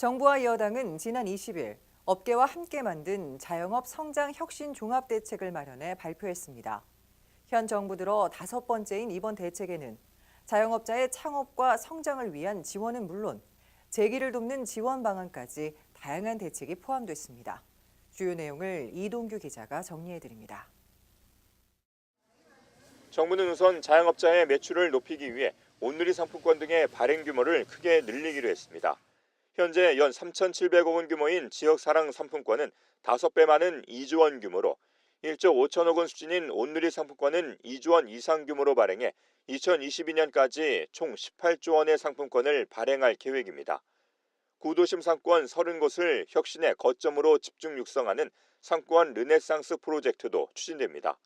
정부와 여당은 지난 20일 업계와 함께 만든 자영업 성장 혁신 종합 대책을 마련해 발표했습니다. 현 정부 들어 다섯 번째인 이번 대책에는 자영업자의 창업과 성장을 위한 지원은 물론 재기를 돕는 지원 방안까지 다양한 대책이 포함됐습니다. 주요 내용을 이동규 기자가 정리해 드립니다. 정부는 우선 자영업자의 매출을 높이기 위해 온누리 상품권 등의 발행 규모를 크게 늘리기로 했습니다. 현재 연 3,700억 원 규모인 지역사랑 상품권은 5배 많은 2조 원 규모로 1조 5천억 원 수준인 온누리 상품권은 2조 원 이상 규모로 발행해 2022년까지 총 18조 원의 상품권을 발행할 계획입니다. 구도심 상권 30곳을 혁신의 거점으로 집중 육성하는 상권 르네상스 프로젝트도 추진됩니다.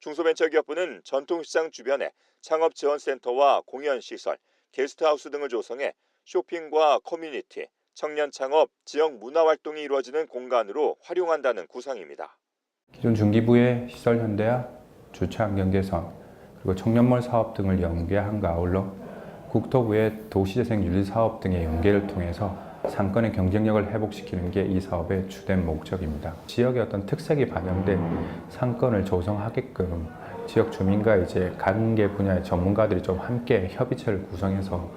중소벤처기업부는 전통시장 주변에 창업지원센터와 공연시설, 게스트하우스 등을 조성해 쇼핑과 커뮤니티, 청년 창업, 지역 문화 활동이 이루어지는 공간으로 활용한다는 구상입니다. 기존 중기부의 시설 현대화, 주차장 경계선, 그리고 청년몰 사업 등을 연계함과 아울러 국토부의 도시재생 윤리 사업 등의 연계를 통해서 상권의 경쟁력을 회복시키는 게 이 사업의 주된 목적입니다. 지역의 어떤 특색이 반영된 상권을 조성하게끔 지역 주민과 이제 관계 분야의 전문가들이 좀 함께 협의체를 구성해서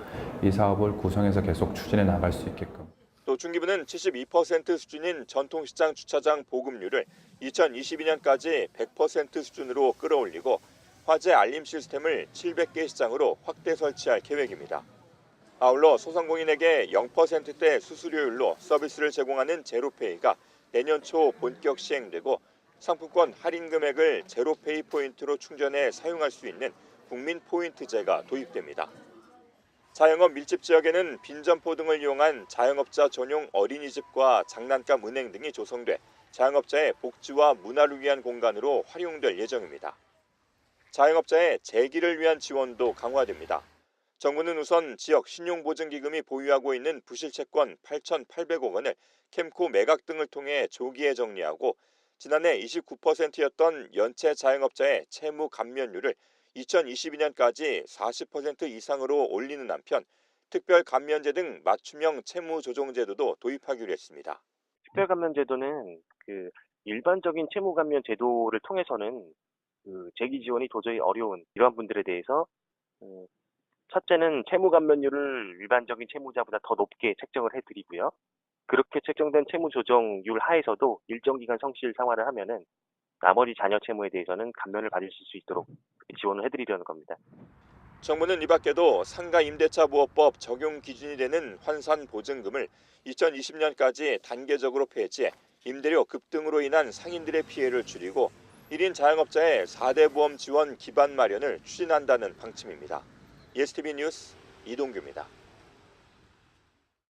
이 사업을 구성해서 계속 추진해 나갈 수 있게끔. 또 중기부는 72% 수준인 전통시장 주차장 보급률을 2022년까지 100% 수준으로 끌어올리고 화재 알림 시스템을 700개 시장으로 확대 설치할 계획입니다. 아울러 소상공인에게 0%대 수수료율로 서비스를 제공하는 제로페이가 내년 초 본격 시행되고 상품권 할인 금액을 제로페이 포인트로 충전해 사용할 수 있는 국민 포인트제가 도입됩니다. 자영업 밀집 지역에는 빈점포 등을 이용한 자영업자 전용 어린이집과 장난감 은행 등이 조성돼 자영업자의 복지와 문화를 위한 공간으로 활용될 예정입니다. 자영업자의 재기를 위한 지원도 강화됩니다. 정부는 우선 지역 신용보증기금이 보유하고 있는 부실채권 8,800억 원을 캠코 매각 등을 통해 조기에 정리하고 지난해 29%였던 연체 자영업자의 채무 감면율을 2022년까지 40% 이상으로 올리는 한편 특별 감면제 등 맞춤형 채무 조정 제도도 도입하기로 했습니다. 특별 감면 제도는 그 일반적인 채무 감면 제도를 통해서는 그 재기 지원이 도저히 어려운 이러한 분들에 대해서 어, 첫째는 채무 감면율을 일반적인 채무자보다 더 높게 책정을 해드리고요. 그렇게 책정된 채무 조정률 하에서도 일정 기간 성실 생활을 하면은 나머지 자녀 채무에 대해서는 감면을 받으실 수 있도록 지원을 해드리려는 겁니다. 정부는 이 밖에도 상가 임대차 보호법 적용 기준이 되는 환산 보증금을 2020년까지 단계적으로 폐지해 임대료 급등으로 인한 상인들의 피해를 줄이고 1인 자영업자의 4대 보험 지원 기반 마련을 추진한다는 방침입니다. ESTV 뉴스 이동규입니다.